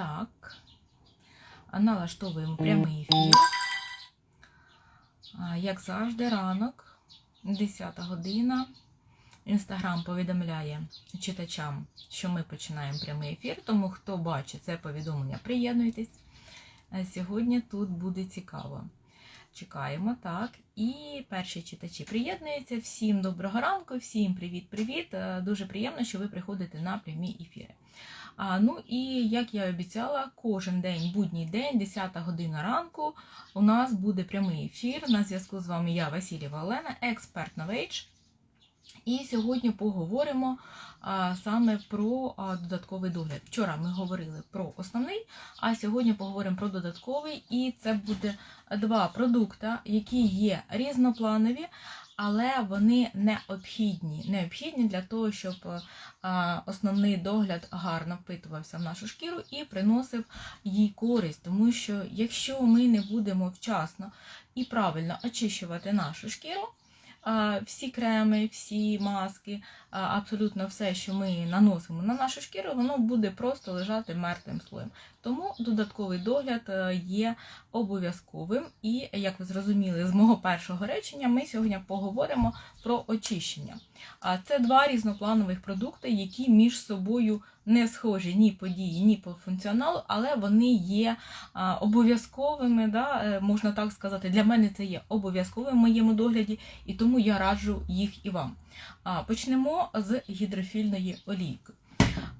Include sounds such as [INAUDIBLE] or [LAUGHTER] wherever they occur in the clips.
Так, налаштовуємо прямий ефір. Як завжди, ранок, 10 година. Інстаграм повідомляє читачам, що ми починаємо прямий ефір. Тому хто бачить це повідомлення, приєднуйтесь. Сьогодні тут буде цікаво. Чекаємо, так. І перші читачі приєднуються. Всім доброго ранку, всім привіт-привіт. Е, Дуже приємно, що ви приходите на прямі ефіри. Ну і як я обіцяла, кожен день, будній день, 10 година ранку, у нас буде прямий ефір. На зв'язку з вами я, Васильєва Олена, експерт Novage. І сьогодні поговоримо а, саме про а, додатковий догляд. Вчора ми говорили про основний, а сьогодні поговоримо про додатковий. І це буде два продукти, які є різнопланові, але вони необхідні. Необхідні для того, щоб основний догляд гарно впитувався в нашу шкіру і приносив їй користь. Тому що якщо ми не будемо вчасно і правильно очищувати нашу шкіру, всі креми, всі маски, абсолютно все, що ми наносимо на нашу шкіру, воно буде просто лежати мертвим слоєм. Тому додатковий догляд е, є обов'язковим. І, як ви зрозуміли з мого першого речення, ми сьогодні поговоримо про очищення. А це два різнопланових продукти, які між собою не схожі ні по дії, ні по функціоналу, але вони є а, обов'язковими. Да, е, можна так сказати, для мене це є обов'язковим в моєму догляді, і тому я раджу їх і вам. Почнемо з гідрофільної олійки.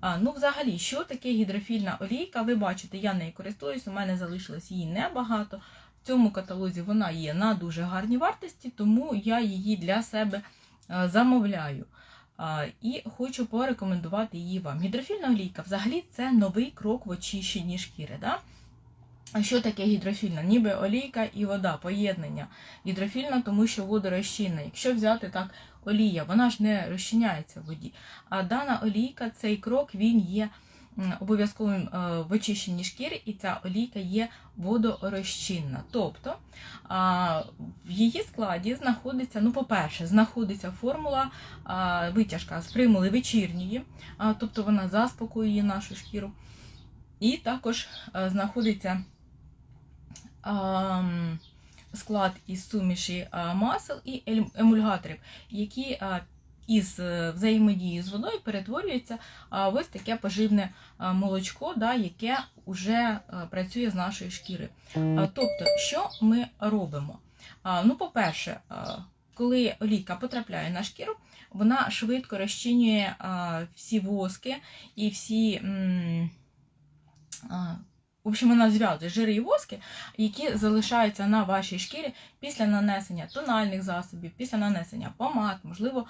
А, ну, взагалі, що таке гідрофільна олійка? Ви бачите, я нею користуюсь, у мене залишилось її небагато. В цьому каталозі вона є на дуже гарній вартості, тому я її для себе е, замовляю. І хочу порекомендувати її вам. Гідрофільна олійка взагалі це новий крок в очищенні шкіри. Да? А що таке гідрофільна? Ніби олійка і вода, поєднання. Гідрофільна, тому що водорозчинна. Якщо взяти так олія, вона ж не розчиняється в воді. А дана олійка, цей крок, він є обов'язковим е, в очищенні шкіри, і ця олійка є водорозчинна. Тобто в її складі знаходиться, ну, по-перше, знаходиться формула витяжка з примули вечірньої, тобто вона заспокоює нашу шкіру. І також е, знаходиться склад із суміші масел і емульгаторів, які із е, взаємодії з водою перетворюються а, в ось таке поживне молочко, да, яке вже працює з нашою шкіри. Тобто, що ми робимо? Ну, по-перше, коли олійка потрапляє на шкіру, вона швидко розчинює всі воски і всі. В общем, вона зв'язує жири і воски, які залишаються на вашій шкірі після нанесення тональних засобів, після нанесення помад, можливо,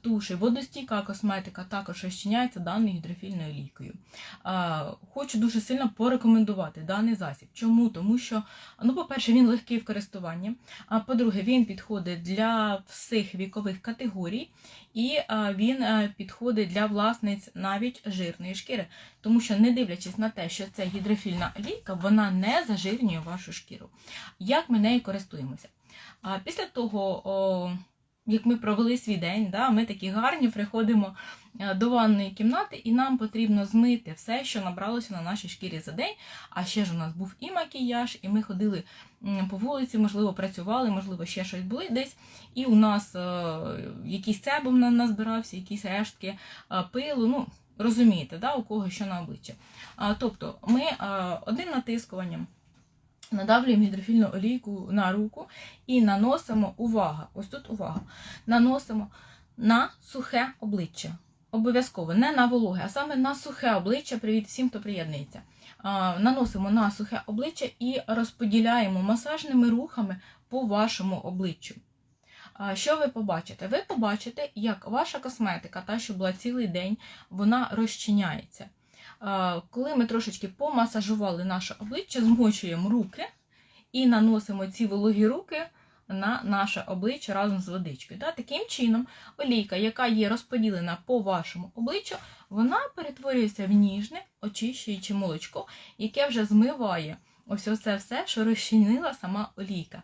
туші, водостійка косметика також розчиняється даною гідрофільною олійкою. А, Хочу дуже сильно порекомендувати даний засіб. Чому? Тому що, ну, по-перше, він легкий в користуванні, а по-друге, він підходить для всіх вікових категорій, і а, він е, підходить для власниць навіть жирної шкіри. Тому що, не дивлячись на те, що це гідрофільна ліка, вона не зажирнює вашу шкіру. Як ми нею користуємося? Після того, як ми провели свій день, да, ми такі гарні, приходимо е, до ванної кімнати, і нам потрібно змити все, що набралося на нашій шкірі за день. А ще ж у нас був і макіяж, і ми ходили по вулиці, можливо, працювали, можливо, ще щось були десь. І у нас е, якийсь цебом назбирався, якісь рештки е, пилу. Ну, розумієте, да, у кого що на обличчя. А, тобто ми а, одним натискуванням надавлюємо гідрофільну олійку на руку і наносимо увага. Ось тут увага. Наносимо на сухе обличчя. Обов'язково не на вологе, а саме на сухе обличчя. Привіт всім, хто приєднується. Наносимо на сухе обличчя і розподіляємо масажними рухами по вашому обличчю. Що ви побачите? Ви побачите, як ваша косметика, та, що була цілий день, вона розчиняється. Коли ми трошечки помасажували наше обличчя, змочуємо руки і наносимо ці вологі руки на наше обличчя разом з водичкою. Та, Таким чином, олійка, яка є розподілена по вашому обличчю, вона перетворюється в ніжне, очищуюче молочко, яке вже змиває ось це все, що розчинила сама олійка.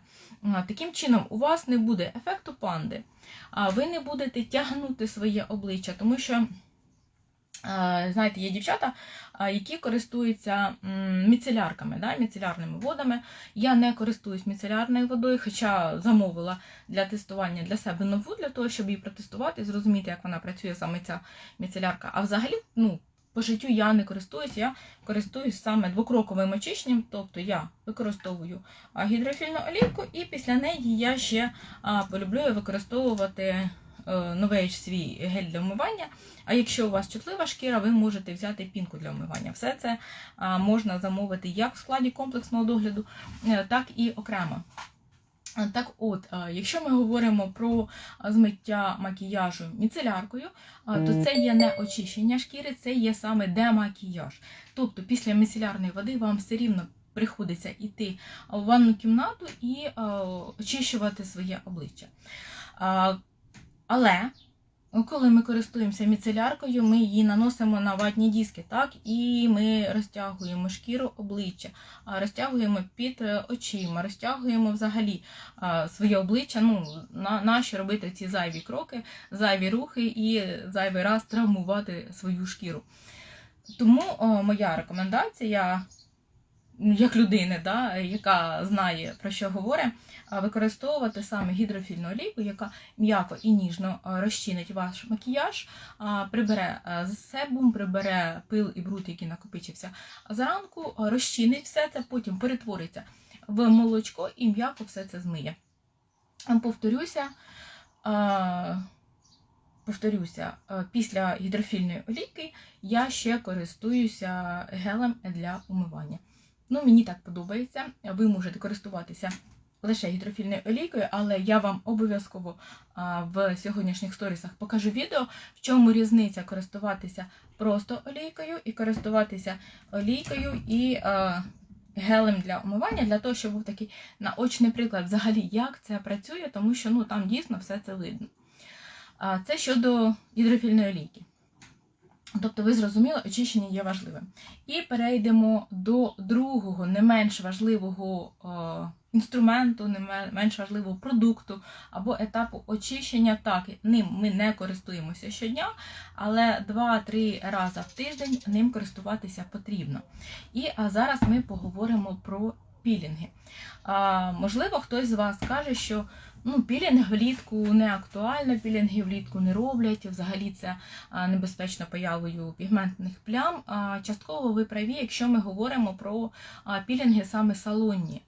Таким чином, у вас не буде ефекту панди, а ви не будете тягнути своє обличчя, тому що Знаєте, є дівчата, які користуються міцелярками, да, міцелярними водами. Я не користуюсь міцелярною водою, хоча замовила для тестування для себе нову, для того, щоб її протестувати, зрозуміти, як вона працює саме ця міцелярка. А взагалі, ну, по життю я не користуюсь, я користуюсь саме двокроковим очищенням, тобто я використовую гідрофільну олійку, і після неї я ще полюблю використовувати е, новий свій гель для вмивання. А якщо у вас чутлива шкіра, ви можете взяти пінку для вмивання. Все це можна замовити як в складі комплексного догляду, е, так і окремо. Так от, якщо ми говоримо про змиття макіяжу міцеляркою, то це є не очищення шкіри, це є саме демакіяж. Тобто після міцелярної води вам все рівно приходиться йти в ванну кімнату і очищувати своє обличчя. Але коли ми користуємося міцеляркою, ми її наносимо на ватні диски, так, і ми розтягуємо шкіру обличчя, розтягуємо під е, очима, розтягуємо взагалі своє обличчя. Ну, на, нащо робити ці зайві кроки, зайві рухи і зайвий раз травмувати свою шкіру. Тому о, моя рекомендація, як людини, да, яка знає про що говорить, використовувати саме гідрофільну олійку, яка м'яко і ніжно розчинить ваш макіяж, прибере а, себум, прибере пил і бруд, який накопичився зранку, розчинить все це, потім перетвориться в молочко і м'яко все це змиє. Повторюся. Повторюся, після гідрофільної олійки я ще користуюся гелем для умивання. Ну, мені так подобається. Ви можете користуватися лише гідрофільною олійкою, але я вам обов'язково в сьогоднішніх сторісах покажу відео, в чому різниця користуватися просто олійкою і користуватися олійкою і гелем для умивання, для того, щоб був такий наочний приклад взагалі, як це працює, тому що ну, там дійсно все це видно. Це щодо гідрофільної олійки. Тобто, ви зрозуміли, очищення є важливим. І перейдемо до другого, не менш важливого е, інструменту, не менш важливого продукту або етапу очищення. Так, ним ми не користуємося щодня, але 2-3 рази в тиждень ним користуватися потрібно. І зараз ми поговоримо про пілінги. Можливо, хтось з вас каже, що ну, пілінг влітку не актуально, пілінги влітку не роблять. Взагалі це небезпечно появою пігментних плям. Частково ви праві, якщо ми говоримо про пілінги саме салонні,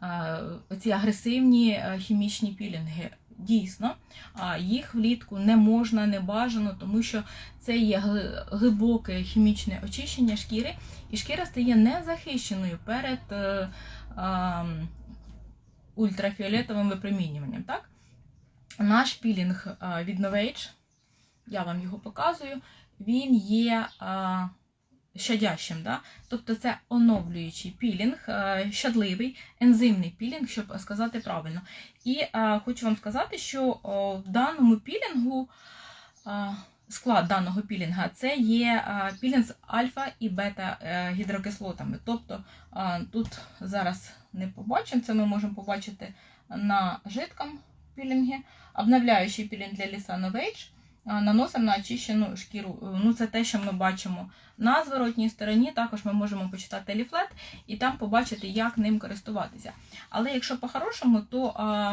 А, оці агресивні хімічні пілінги. Дійсно, їх влітку не можна, не бажано, тому що це є глибоке хімічне очищення шкіри, і шкіра стає незахищеною перед е, ультрафіолетовим випромінюванням. Так? Наш пілінг від Novage, я вам його показую, він є а, щадящим. Да? Тобто це оновлюючий пілінг, а, щадливий, ензимний пілінг, щоб сказати правильно. І хочу вам сказати, що в даному пілінгу. Склад даного пілінга це є пілінг з альфа і бета е, гідрокислотами. Тобто тут зараз не побачимо, це ми можемо побачити на жидкому пілінгі. Обновляючий пілінг для ліса Novage наносимо на очищену шкіру. Ну, це те, що ми бачимо на зворотній стороні. Також ми можемо почитати ліфлет і там побачити, як ним користуватися. Але якщо по-хорошому, то а,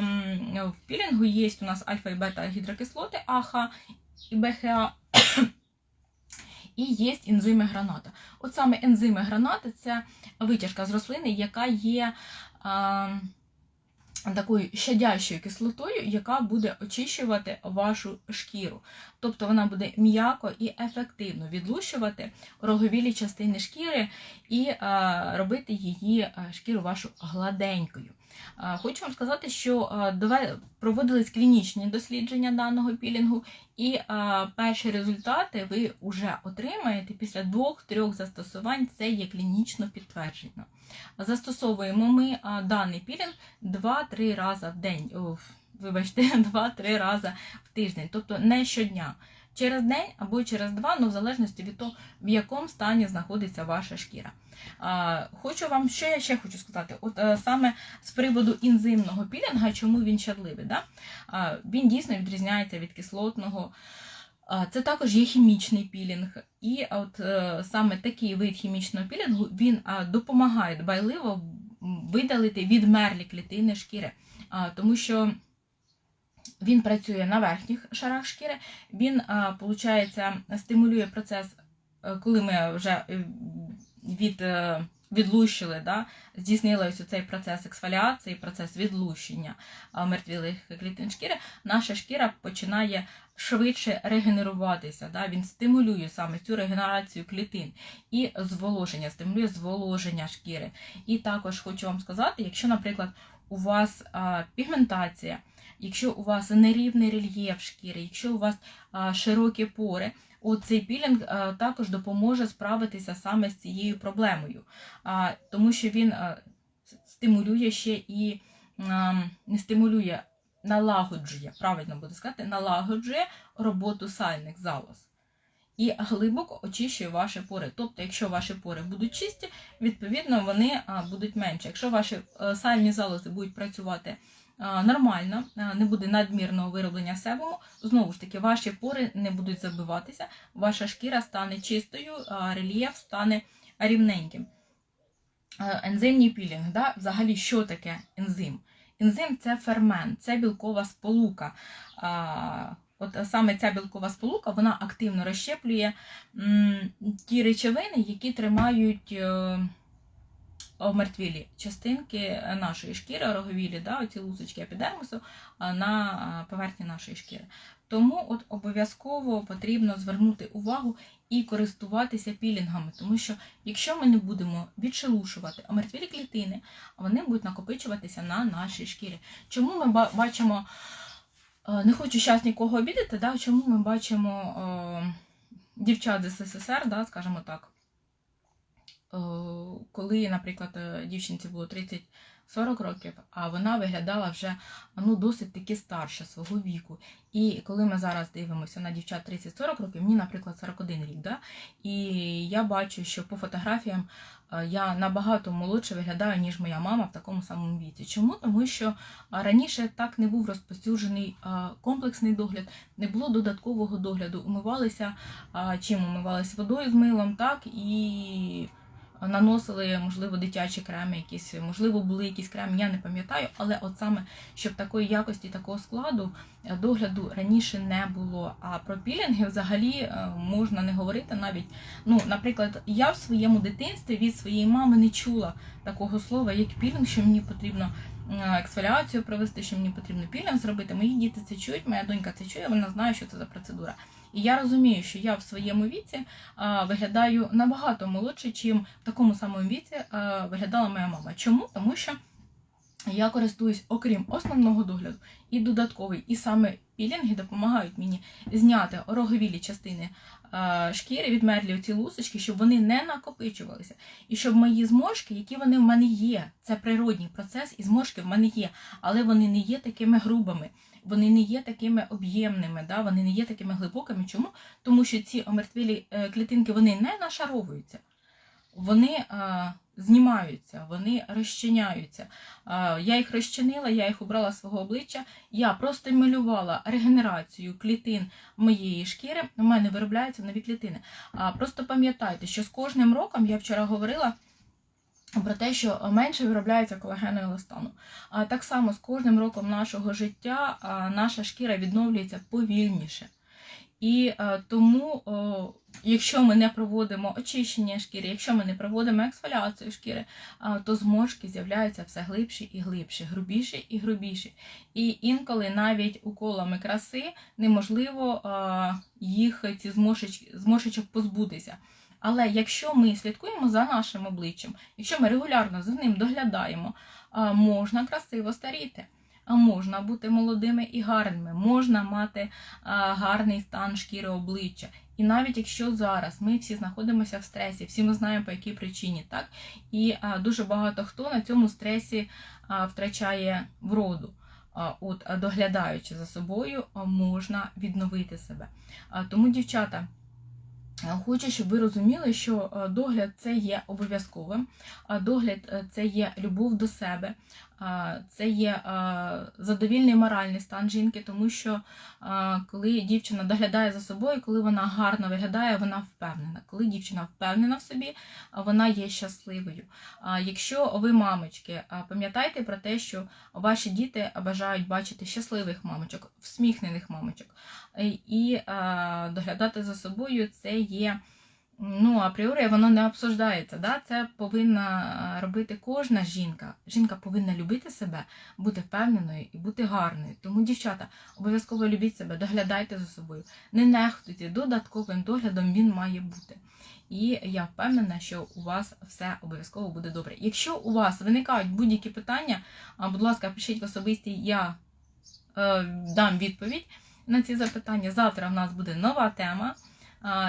в пілінгу є у нас альфа і бета гідрокислоти АХ і БХА. І є ензими граната. От саме ензими гранати це витяжка з рослини, яка є а, такою щадящою кислотою, яка буде очищувати вашу шкіру. Тобто вона буде м'яко і ефективно відлущувати роговілі частини шкіри і а, робити її а, шкіру вашу гладенькою. Хочу вам сказати, що проводились клінічні дослідження даного пілінгу, і перші результати ви вже отримаєте після двох-трьох застосувань. Це є клінічно підтверджено. Застосовуємо ми даний пілінг 2-3 рази в день. Вибачте, [LAUGHS] 2-3 рази в тиждень, тобто не щодня. Через день або через два, ну в залежності від того, в якому стані знаходиться ваша шкіра. Хочу вам, що я ще хочу сказати, от е, саме з приводу інзимного пілінга, чому він щадливий. Да? Він дійсно відрізняється від кислотного. Це також є хімічний пілінг, і от е, саме такий вид хімічного пілінгу він допомагає дбайливо видалити відмерлі клітини шкіри, тому що він працює на верхніх шарах шкіри, він, получається, стимулює процес, е, коли ми вже е, від, е, відлущили, да, здійснили ось цей процес ексфоліації, процес відлущення мертвілих клітин шкіри, наша шкіра починає швидше регенеруватися. Да? Він стимулює саме цю регенерацію клітин і зволоження, стимулює зволоження шкіри. І також хочу вам сказати, якщо, наприклад, у вас пігментація, якщо у вас нерівний рельєф шкіри, якщо у вас широкі пори, от цей пілінг також допоможе справитися саме з цією проблемою, тому що він стимулює ще і не стимулює, налагоджує, правильно буду сказати, налагоджує роботу сальних залоз. І глибоко очищує ваші пори. Тобто, якщо ваші пори будуть чисті, відповідно вони будуть менше. Якщо ваші е, сальні залози будуть працювати а, нормально, не буде надмірного вироблення себуму, знову ж таки, ваші пори не будуть забиватися, ваша шкіра стане чистою, рельєф стане рівненьким. Е, Ензимний пілінг, да? взагалі, що таке ензим? Ензим це фермент, це білкова сполука. От саме ця білкова сполука вона активно розщеплює ті речовини, які тримають е, омертвілі частинки нашої шкіри, роговілі, да, оці лусочки епідермісу на поверхні нашої шкіри. Тому от обов'язково потрібно звернути увагу і користуватися пілінгами, тому що якщо ми не будемо відшелушувати омертвілі клітини, вони будуть накопичуватися на нашій шкірі. Чому ми бачимо, е, не хочу зараз нікого обідати, да, чому ми бачимо е, дівчат з СССР, да, скажімо так, е, коли, наприклад, е, дівчинці було 30-40 років, а вона виглядала вже ну, досить таки старша свого віку. І коли ми зараз дивимося на дівчат 30-40 років, мені, наприклад, 41 рік, да? і я бачу, що по фотографіям е, я набагато молодше виглядаю, ніж моя мама в такому самому віці. Чому? Тому що раніше так не був розповсюджений комплексний догляд, не було додаткового догляду. Умивалися чим умивалися водою з милом, так і наносили, можливо, дитячі креми, якісь, можливо, були якісь креми, я не пам'ятаю, але от саме щоб такої якості, такого складу е, догляду раніше не було. А про пілінги взагалі е, можна не говорити навіть. Ну, наприклад, я в своєму дитинстві від своєї мами не чула такого слова, як пілінг, що мені потрібно е, ексфоліацію провести, що мені потрібно пілінг зробити. Мої діти це чують, моя донька це чує, вона знає, що це за процедура. І я розумію, що я в своєму віці а, виглядаю набагато молодше, чим в такому самому віці а, виглядала моя мама. Чому? Тому що я користуюсь, окрім основного догляду, і додатковий, і саме пілінги допомагають мені зняти роговілі частини а, шкіри, відмерлі ці лусочки, щоб вони не накопичувалися. І щоб мої зморшки, які вони в мене є, це природній процес, і зморшки в мене є, але вони не є такими грубими, вони не є такими об'ємними, да? вони не є такими глибокими. Чому? Тому що ці омертвілі е, клітинки вони не нашаровуються, вони а, знімаються, вони розчиняються. Я їх розчинила, я їх убрала з свого обличчя, я простимулювала регенерацію клітин моєї шкіри, у мене виробляються нові клітини. Просто пам'ятайте, що з кожним роком, я вчора говорила, про те, що менше виробляється колагену і еластану. А так само з кожним роком нашого життя наша шкіра відновлюється повільніше. І а, тому, о, якщо ми не проводимо очищення шкіри, якщо ми не проводимо ексфоліацію шкіри, а, то зморшки з'являються все глибші і глибші, грубіші і грубіші. І інколи навіть уколами краси неможливо їх ці зморшич, зморшечок позбутися. Але якщо ми слідкуємо за нашим обличчям, якщо ми регулярно за ним доглядаємо, можна красиво старіти, можна бути молодими і гарними, можна мати а, гарний стан шкіри обличчя. І навіть якщо зараз ми всі знаходимося в стресі, всі ми знаємо по якій причині, так і а, дуже багато хто на цьому стресі а, втрачає вроду. От, доглядаючи за собою, можна відновити себе. Тому, дівчата. Хочу, щоб ви розуміли, що е, догляд це є обов'язковим, догляд е, це є любов до себе, це є задовільний моральний стан жінки, тому що коли дівчина доглядає за собою, коли вона гарно виглядає, вона впевнена. Коли дівчина впевнена в собі, вона є щасливою. Якщо ви мамочки, пам'ятайте про те, що ваші діти бажають бачити щасливих мамочок, всміхнених мамочок. І доглядати за собою це є. Ну, апріорі воно не обсуждається. Да? Це повинна е, робити кожна жінка. Жінка повинна любити себе, бути впевненою і бути гарною. Тому, дівчата, обов'язково любіть себе, доглядайте за собою. Не нехтуйте додатковим доглядом він має бути. І я впевнена, що у вас все обов'язково буде добре. Якщо у вас виникають будь-які питання, будь ласка, пишіть в особисті, я е, дам відповідь на ці запитання. Завтра в нас буде нова тема.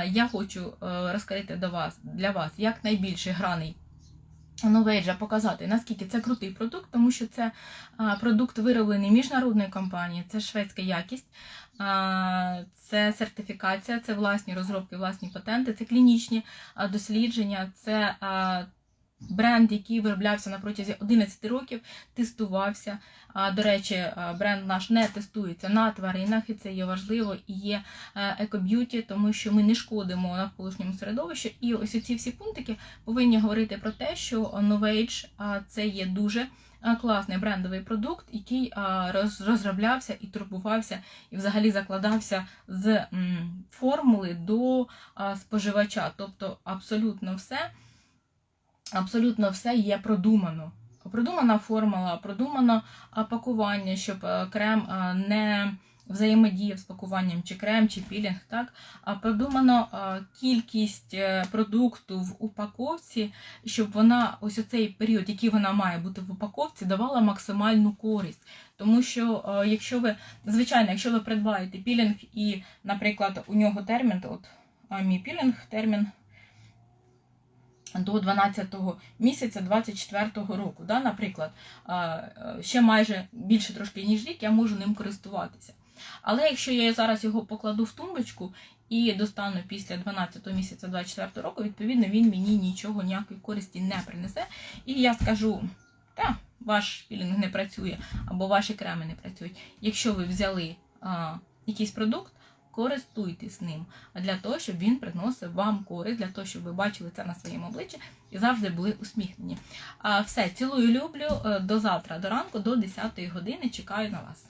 Я хочу е, розкрити до вас для вас як найбільше граний новейджа показати, наскільки це крутий продукт, тому що це продукт вироблений міжнародною компанією, це шведська якість, це сертифікація, це власні розробки, власні патенти, це клінічні дослідження, це бренд, який вироблявся на протязі 11 років, тестувався. До речі, бренд наш не тестується на тваринах, і це є важливо і є е, екоб'юті, тому що ми не шкодимо навколишньому середовищу. І ось ці всі пунктики повинні говорити про те, що Novage це є дуже класний брендовий продукт, який розроблявся і турбувався, і взагалі закладався з формули до споживача. Тобто абсолютно все, абсолютно все є продумано. Продумана формула, продумано пакування, щоб крем не взаємодіяв з пакуванням чи крем, чи пілінг, так? А продумано кількість е, продукту в упаковці, щоб вона ось оцей період, який вона має бути в упаковці, давала максимальну користь. Тому що е, якщо ви, звичайно, якщо ви придбаєте пілінг і, наприклад, у нього термін, то от мій пілінг термін до 12 місяця 24-го року, да, наприклад, е, ще майже більше трошки ніж рік, я можу ним користуватися. Але якщо я зараз його покладу в тумбочку і достану після 12 місяця 24 року, відповідно він мені нічого, ніякої користі не принесе. І я скажу, та, ваш пілінг не працює, або ваші креми не працюють. Якщо ви взяли а, якийсь продукт, користуйтесь ним для того, щоб він приносив вам користь, для того, щоб ви бачили це на своєму обличчі і завжди були усміхнені. Все, цілую, люблю. Е, До завтра, до ранку, до 10 години. Чекаю на вас.